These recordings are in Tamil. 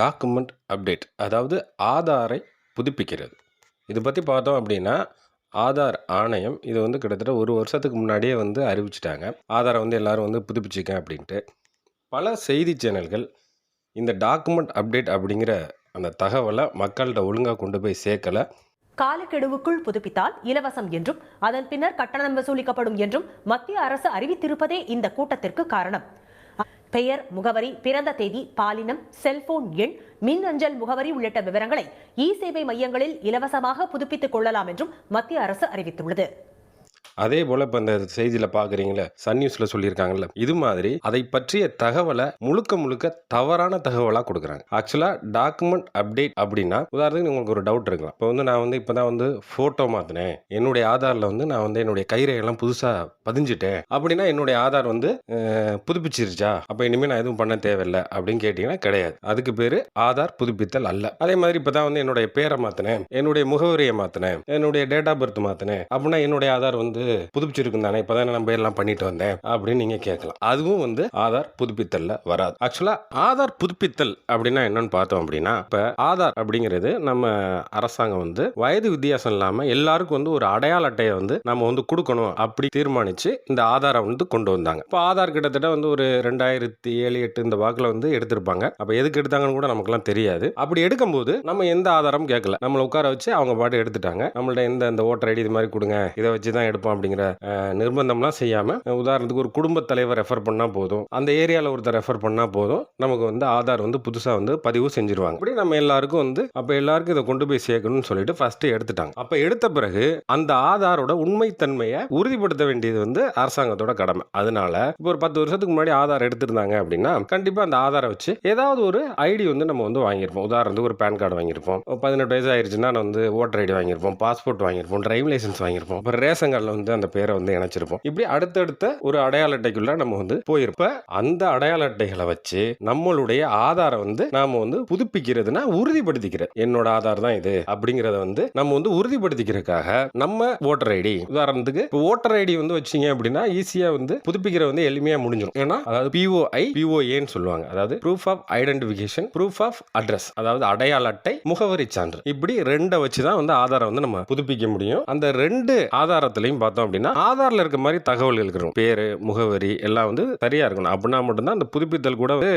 டாக்குமெண்ட் அப்டேட் அதாவது ஆதாரை புதுப்பிக்கிறது. இது பற்றி பார்த்தோம் அப்படின்னா ஆதார் ஆணையம் இது வந்து கிட்டத்தட்ட ஒரு வருஷத்துக்கு முன்னாடியே வந்து அறிவிச்சிட்டாங்க. ஆதாரை வந்து எல்லாரும் வந்து புதுப்பிச்சிக்க அப்படின்ட்டு. பல செய்தி சேனல்கள் இந்த டாக்குமெண்ட் அப்டேட் அப்படிங்கிற அந்த தகவலை மக்கள்கிட்ட ஒழுங்காக கொண்டு போய் சேர்க்கலை. காலக்கெடுவுக்குள் புதுப்பித்தால் இலவசம் என்றும் அதன் பின்னர் கட்டணம் வசூலிக்கப்படும் என்றும் மத்திய அரசு அறிவித்திருப்பதே இந்த கூட்டத்திற்கு காரணம். பெயர் முகவரி பிறந்த தேதி பாலினம் செல்போன் எண் மின் அஞ்சல் முகவரி உள்ளிட்ட விவரங்களை இ சேவை மையங்களில் இலவசமாக புதுப்பித்துக் கொள்ளலாம் என்றும் மத்திய அரசு அறிவித்துள்ளது. அதே போல் இப்போ இந்த செய்தியில் பார்க்குறீங்களே சன் நியூஸில் சொல்லியிருக்காங்கல்ல இது மாதிரி அதை பற்றிய தகவலை முழுக்க முழுக்க தவறான தகவலாக கொடுக்குறாங்க. ஆக்சுவலாக டாக்குமெண்ட் அப்டேட் அப்படின்னா உதாரணத்துக்கு உங்களுக்கு ஒரு டவுட் இருக்கலாம். இப்போ வந்து நான் வந்து இப்போ தான் வந்து ஃபோட்டோ மாற்றினேன் என்னுடைய ஆதாரில் வந்து நான் வந்து என்னுடைய கைரேகைலாம் புதுசாக பதிஞ்சிட்டேன். அப்படின்னா என்னுடைய ஆதார் வந்து புதுப்பிச்சிருச்சா? அப்போ இனிமேல் நான் எதுவும் பண்ண தேவையில்லை அப்படின்னு கேட்டிங்கன்னா கிடையாது. அதுக்கு பேர் ஆதார் புதுப்பித்தல் அல்ல. அதே மாதிரி இப்போ தான் வந்து என்னுடைய பேரை மாற்றினேன் என்னுடைய முகவரியை மாற்றினேன் என்னுடைய டேட் ஆஃப் பர்த் மாற்றினேன் அப்படின்னா என்னுடைய ஆதார் வந்து புதுப்பிச்சிருக்கும் தானே இப்போ நம்ம பேர்லாம் பண்ணிட்டு வந்தேன் அப்படின்னு நீங்கள் கேட்கலாம். அதுவும் வந்து ஆதார் புதுப்பித்தல்ல வராது. ஆக்சுவலாக ஆதார் புதுப்பித்தல் அப்படின்னா என்னன்னு பார்த்தோம் அப்படின்னா இப்போ ஆதார் அப்படிங்கிறது நம்ம அரசாங்கம் வந்து வயது வித்தியாசம் இல்லாமல் எல்லாருக்கும் வந்து ஒரு அடையாள அட்டையை வந்து நம்ம வந்து கொடுக்கணும் அப்படி தீர்மானிச்சு இந்த ஆதாரை வந்து கொண்டு வந்தாங்க. இப்போ ஆதார் கிட்டத்தட்ட வந்து ஒரு ரெண்டாயிரத்தி ஏழு எட்டு இந்த வாக்கில் வந்து எடுத்திருப்பாங்க. அப்போ எதுக்கு எடுத்தாங்கன்னு கூட நமக்குலாம் தெரியாது. அப்படி எடுக்கும்போது நம்ம எந்த ஆதாரமும் கேட்கல. நம்மளை உட்கார வச்சு அவங்க பாட்டு எடுத்துட்டாங்க. நம்மள்ட்ட எந்த இந்த ஓட்டர் ஐடி இது மாதிரி கொடுங்க. இதை வச்சு தான் எடுப்போம் அப்படிங்கிற நிர்பந்தம்லாம் செய்யாம உதாரணத்துக்கு ஒரு குடும்பத் தலைவர் ரெஃபர் பண்ணா போதும். அந்த ஏரியாவில் ஒருத்தர் ரெஃபர் பண்ணா போதும். நமக்கு வந்து ஆதார் வந்து புதுசாக வந்து பதிவு செஞ்சிருவாங்க. அப்படி நம்ம எல்லாருக்கும் வந்து அப்போ எல்லாருக்கும் இதை கொண்டு போய் சேர்க்கணும்னு சொல்லிட்டு ஃபர்ஸ்ட் எடுத்துட்டாங்க. அப்போ எடுத்த பிறகு அந்த ஆதாரோட உண்மைத்தன்மையை உறுதிப்படுத்த வேண்டியது வந்து அரசாங்கத்தோட கடமை. அதனால இப்போ ஒரு பத்து வருஷத்துக்கு முன்னாடி ஆதார் எடுத்திருந்தாங்க அப்படின்னா கண்டிப்பாக அந்த ஆதாரை வச்சு ஏதாவது ஒரு ஐடி வந்து நம்ம வந்து வாங்கியிருப்போம். உதாரணத்துக்கு ஒரு பேன் கார்டு வாங்கியிருப்போம். பதினெட்டு வயசு ஆயிருச்சுன்னா வந்து ஓட்டர் ஐடி வாங்கியிருப்போம். பாஸ்போர்ட் வாங்கியிருப்போம். டிரைவிங் லைசன்ஸ் வாங்கியிருப்போம். அப்புறம் ரேஷன் கார்டில் வந்து வந்து அந்த பேரை வந்து இணைச்சிருப்போம். இப்படி அடுத்தடுத்த ஒரு அடையாள அட்டைக்குள்ள நம்ம வந்து போயிருப்போம். அந்த அடையாள அட்டைகளை வச்சு நம்மளுடைய ஆதாரம் வந்து நாம வந்து புதுப்பிக்கிறதுனா உறுதிப்படுத்திக்கிற என்னோட ஆதார் தான் இது அப்படிங்கறத வந்து நம்ம வந்து உறுதிப்படுத்திக்கிறதுக்காக நம்ம ஓட்டர் ஐடி உதாரணத்துக்கு இப்போ ஓட்டர் ஐடி வந்து வச்சீங்க அப்படின்னா ஈஸியா வந்து புதுப்பிக்கிற வந்து எளிமையா முடிஞ்சிடும் ஏன்னா அதாவது பிஓஐ பிஓஏன்னு சொல்லுவாங்க. அதாவது proof of identification proof of address அதாவது அடையாள அட்டை முகவரி சான்று. இப்படி ரெண்டை வச்சு தான் வந்து ஆதாரம் வந்து நம்ம புதுப்பிக்க முடியும். அந்த ரெண்டு ஆதாரத்திலையும் பார்த்தோம் பார்த்தோம் அப்படின்னா ஆதாரில் இருக்க மாதிரி தகவல்கள் இருக்கணும். பேர் முகவரி எல்லாம் வந்து சரியா இருக்கணும். அப்படின்னா மட்டும்தான் அந்த புதுப்பித்தல் கூட வந்து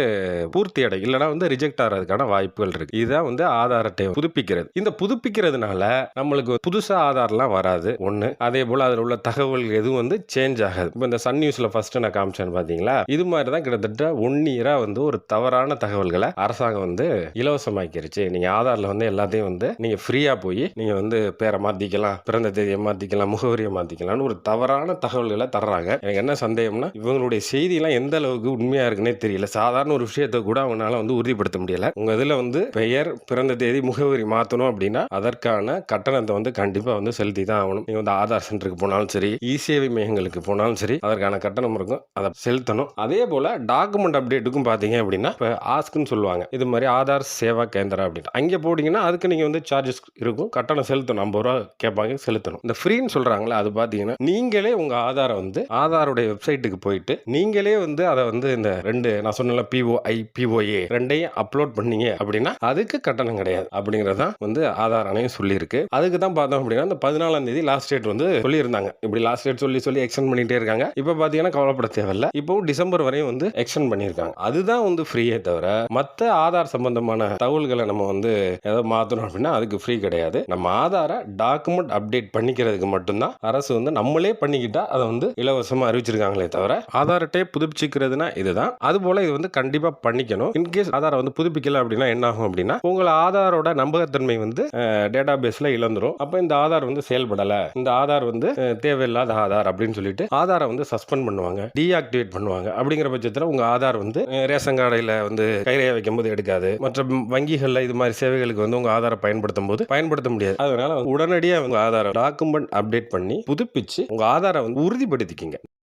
பூர்த்தி அடையும். இல்லைனா வந்து ரிஜெக்ட் ஆகிறதுக்கான வாய்ப்புகள் இருக்கு. இதுதான் வந்து ஆதார் அட்டை புதுப்பிக்கிறது. இந்த புதுப்பிக்கிறதுனால நம்மளுக்கு புதுசாக ஆதார்லாம் வராது. ஒன்று அதே போல் அதில் உள்ள தகவல் எதுவும் வந்து சேஞ்ச் ஆகாது. இப்போ இந்த சன் நியூஸில் ஃபஸ்ட்டு நான் காமிச்சேன் பார்த்தீங்களா? இது மாதிரி தான் கிட்டத்தட்ட ஒன் இயராக வந்து ஒரு தவறான தகவல்களை அரசாங்கம் வந்து இலவசமாக்கிருச்சு. நீங்கள் ஆதாரில் வந்து எல்லாத்தையும் வந்து நீங்கள் ஃப்ரீயாக போய் நீங்கள் வந்து பேரை மாற்றிக்கலாம் பிறந்த தேதியை மாற்றிக்கலாம் முகவரியை மாத்திக்கலாம்னு ஒரு தவறான தகவல்களை தர்றாங்க. எனக்கு என்ன சந்தேகம்னா இவங்களுடைய செய்தியெல்லாம் எந்த அளவுக்கு உண்மையாக இருக்குன்னே தெரியல. சாதாரண ஒரு விஷயத்தை கூட அவங்களால வந்து உறுதிப்படுத்த முடியல. உங்கள் இதில் வந்து பெயர் பிறந்த தேதி முகவரி மாற்றணும் அப்படின்னா அதற்கான கட்டணத்தை வந்து கண்டிப்பாக வந்து செலுத்தி தான் ஆகணும். நீங்கள் வந்து ஆதார் சென்டருக்கு போனாலும் சரி இ சேவை மையங்களுக்கு போனாலும் சரி அதற்கான கட்டணம் இருக்கும். அதை செலுத்தணும். அதே போல் டாக்குமெண்ட் அப்டேட்டுக்கும் பார்த்தீங்க அப்படின்னா இப்போ ஆஸ்க்குன்னு சொல்லுவாங்க. இது மாதிரி ஆதார் சேவா கேந்திரா அப்படின்னு அங்கே போட்டிங்கன்னா அதுக்கு நீங்கள் வந்து சார்ஜஸ் இருக்கும். கட்டணம் செலுத்தணும். ஐம்பது ரூபா கேட்பாங்க செலுத்தணும். இந்த ஃப்ரீன்னு சொல்கிறாங்களே அது பார்த்து பார்த்தீங்கன்னா நீங்களே உங்கள் ஆதாரை வந்து ஆதாருடைய வெப்சைட்டுக்கு போயிட்டு நீங்களே வந்து அதை வந்து இந்த ரெண்டு நான் சொன்னல பிஓஐ பிஓஏ ரெண்டையும் அப்லோட் பண்ணீங்க அப்படின்னா அதுக்கு கட்டணம் கிடையாது. அப்படிங்கிறது தான் வந்து ஆதார் ஆணையம் சொல்லியிருக்கு. அதுக்கு தான் பார்த்தோம் அப்படின்னா இந்த பதினாலாம் தேதி லாஸ்ட் டேட் வந்து சொல்லியிருந்தாங்க. இப்படி லாஸ்ட் டேட் சொல்லி சொல்லி எக்ஸ்டெண்ட் பண்ணிட்டே இருக்காங்க. இப்போ பார்த்தீங்கன்னா கவலைப்பட தேவையில்ல. இப்போ டிசம்பர் வரையும் வந்து எக்ஸ்டெண்ட் பண்ணியிருக்காங்க. அதுதான் வந்து ஃப்ரீயே தவிர மற்ற ஆதார் சம்பந்தமான தகவல்களை நம்ம வந்து ஏதோ மாற்றணும் அப்படின்னா அதுக்கு ஃப்ரீ கிடையாது. நம்ம ஆதாரை டாக்குமெண்ட் அப்டேட் பண்ணிக்கிறதுக்கு மட்டும்தான் அரசு வந்து நம்மளே பண்ணிக்கிட்டா அதை வந்து இலவசமாக அறிவிச்சிருக்காங்களே தவிர ஆதார் அட்டையை புதுப்பிச்சுக்கிறதுனா இதுதான். அது போல இது வந்து கண்டிப்பாக பண்ணிக்கணும். இன்கேஸ் ஆதாரை வந்து புதுப்பிக்கல அப்படின்னா என்ன ஆகும் அப்படின்னா உங்கள் ஆதாரோட நம்பகத்தன்மை வந்து டேட்டா பேஸில் இழந்துரும். அப்போ இந்த ஆதார் வந்து செயல்படலை. இந்த ஆதார் வந்து தேவையில்லாத ஆதார் அப்படின்னு சொல்லிட்டு ஆதாரை வந்து சஸ்பெண்ட் பண்ணுவாங்க. டீஆக்டிவேட் பண்ணுவாங்க. அப்படிங்கிற பட்சத்தில் உங்கள் ஆதார் வந்து ரேஷன் கார்டில் வந்து கையிலேயே வைக்கும் போது எடுக்காது. மற்ற வங்கிகளில் இது மாதிரி சேவைகளுக்கு வந்து உங்கள் ஆதாரை பயன்படுத்தும் போது பயன்படுத்த முடியாது. அதனால உடனடியாக உங்கள் ஆதார டாக்குமெண்ட் அப்டேட் பண்ணி புதுப்பிச்சு உங்கள் ஆதாரை வந்து உறுதிப்படுத்திக்கிங்க.